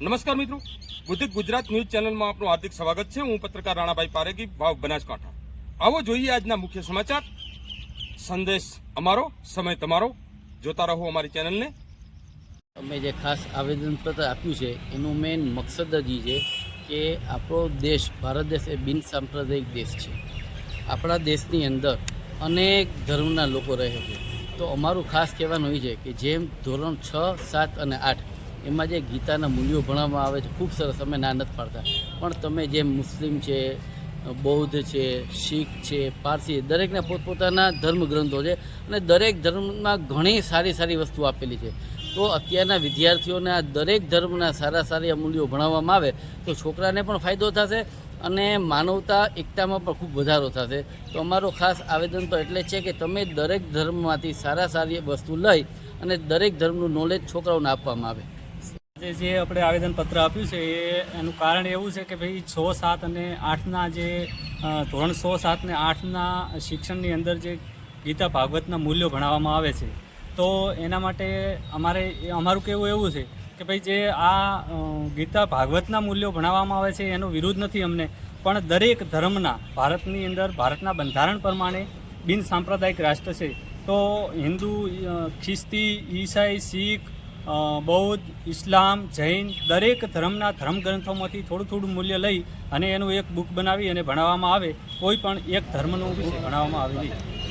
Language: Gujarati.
નમસ્કાર મિત્રો. બુદ્ધિક ગુજરાત ન્યૂઝ ચેનલમાં આપનું હાર્દિક સ્વાગત છે. હું પત્રકાર રાણાભાઈ પારેગી ભાવ બનાસકાંઠા. આવો જોઈએ આજના મુખ્ય સમાચાર. સંદેશ અમારો, સમય તમારો. જોતા રહો અમારી ચેનલને. અમે જે ખાસ આવેદનપત્ર આપ્યું છે, એનું મેઇન મકસદ જ છે કે આપણો દેશ, ભારત દેશ એ બિન સાંપ્રદાયિક દેશ છે. આપણા દેશની અંદર અનેક ધર્મના લોકો રહે છે. તો અમારું ખાસ કહેવાનું એ છે કે જેમ ધોરણ છ, સાત અને આઠ એમાં જે ગીતાના મૂલ્યો ભણાવવામાં આવે છે, ખૂબ સરસ, અમે ના નથી પાડતા. પણ તમે જે મુસ્લિમ છે, બૌદ્ધ છે, શીખ છે, પારસી દરેકના પોતપોતાના ધર્મગ્રંથો છે અને દરેક ધર્મમાં ઘણી સારી સારી વસ્તુ આપેલી છે. તો અત્યારના વિદ્યાર્થીઓને આ દરેક ધર્મના સારા સારા મૂલ્યો ભણાવવામાં આવે, તો છોકરાને પણ ફાયદો થશે અને માનવતા એકતામાં પણ ખૂબ વધારો થશે. તો અમારો ખાસ આવેદન તો એટલે છે કે તમે દરેક ધર્મમાંથી સારા સારી વસ્તુ લઈ અને દરેક ધર્મનું નોલેજ છોકરાઓને આપવામાં આવે. આજે જે આપણે આવેદનપત્ર આપ્યું છે એ એનું કારણ એવું છે કે ભાઈ છ, સાત અને આઠના જે ધોરણ છ, સાત ને આઠના શિક્ષણની અંદર જે ગીતા ભાગવતના મૂલ્યો ભણાવવામાં આવે છે, તો એના માટે અમારે અમારું કહેવું એવું છે કે ભાઈ જે આ ગીતા ભાગવતના મૂલ્યો ભણાવવામાં આવે છે એનો વિરોધ નથી અમને, પણ દરેક ધર્મના, ભારતની અંદર, ભારતના બંધારણ પ્રમાણે બિન સાંપ્રદાયિક રાષ્ટ્ર છે, તો હિન્દુ ખ્રિસ્તી, ઈસાઈ, શીખ બૌદ્ધ, ઇસ્લામ, જૈન દરેક ધર્મના ધર્મગ્રંથોમાંથી થોડું થોડું મૂલ્ય લઈ અને એનું એક બુક બનાવી અને ભણાવવામાં આવે, કોઈ પણ એક ધર્મનું ભણાવવામાં આવે નહીં.